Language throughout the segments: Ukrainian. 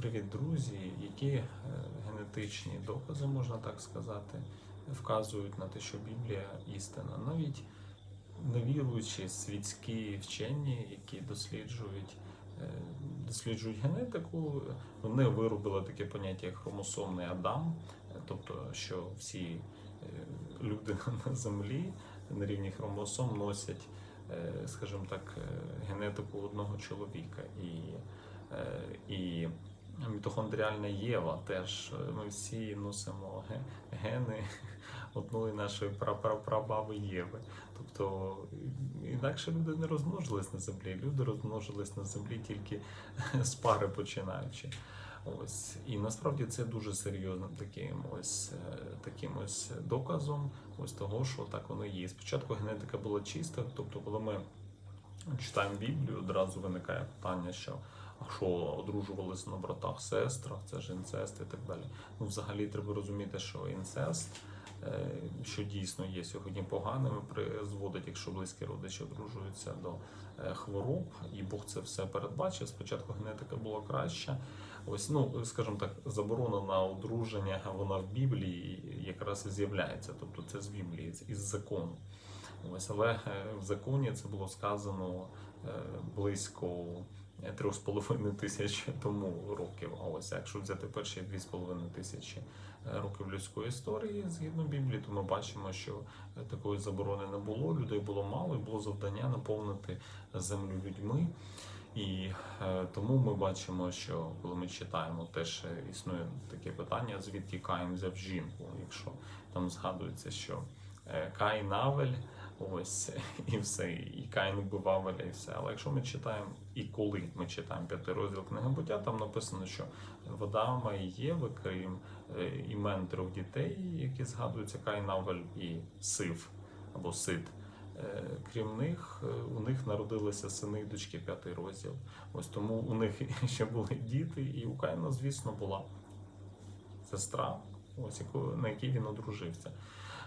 Привіт, друзі! Які е, генетичні докази, можна так сказати, вказують на те, що Біблія істина. Навіть невіруючі світські вчені, які досліджують, е, досліджують генетику, вони виробили таке поняття як хромосомний Адам, е, тобто, що всі люди на землі на рівні хромосом носять, скажімо так, генетику одного чоловіка. І, і мітохондріальна Єва теж е, ми всі носимо гени одної нашої прапрапрабаби Єви. Тобто інакше люди не розмножились на землі. Люди розмножились на землі тільки з пари починаючи. Ось і насправді це дуже серйозним таким ось е, таким ось доказом, ось того, що так воно є. Спочатку генетика була чиста, тобто, коли ми читаємо Біблію, одразу виникає питання, що що одружувалися на братах, сестрах, це ж інцест і так далі. Ну, взагалі треба розуміти, що інцест, е, що дійсно є сьогодні поганим, призводить, якщо близькі родичі одружуються до е, хвороб, і Бог це все передбачив. Спочатку генетика була краща. Ось, ну скажімо так, заборона на одруження, вона в Біблії якраз і з'являється. Тобто це з Біблії, із закону. Ось, але е, в законі це було сказано близько е, трьох з половиною тисяч тому років. А ось якщо взяти перші дві з половиною тисячі е, років людської історії згідно Біблії, то ми бачимо, що е, такої заборони не було. Людей було мало, і було завдання наповнити землю людьми. І е, тому ми бачимо, що коли ми читаємо, теж е, існує таке питання, звідки Каїн взяв жінку, якщо там згадується, що е, Каїн Авель, ось і все, і Каїн убив Авеля, і все. Але якщо ми читаємо і коли ми читаємо п'ятий розділ книги буття, там написано, що в Адама Єви, крім е, імен трьох дітей, які згадуються Каїн Авель і Сив або Сид. Е, Крім них, е, у них народилися сини і дочки п'ятий розділ. Ось тому у них ще були діти, і у Каїна, звісно, була сестра, ось на якій він одружився.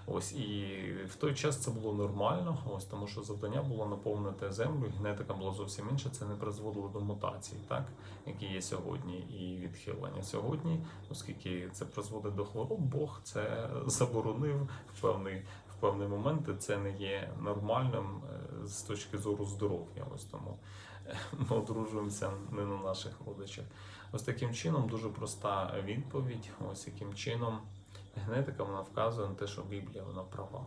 Ось і в той час це було нормально, ось тому що завдання було наповнити землю. Генетика була зовсім інша. Це не призводило до мутацій, так які є сьогодні, і відхилення сьогодні, оскільки це призводить до хвороб, Бог це заборонив в певний в певний момент. Це не є нормальним е, з точки зору здоров'я. Ось тому ми одружуємося не на наших родичах. Ось таким чином дуже проста відповідь. Ось яким чином генетика вона вказує на те, що Біблія вона права.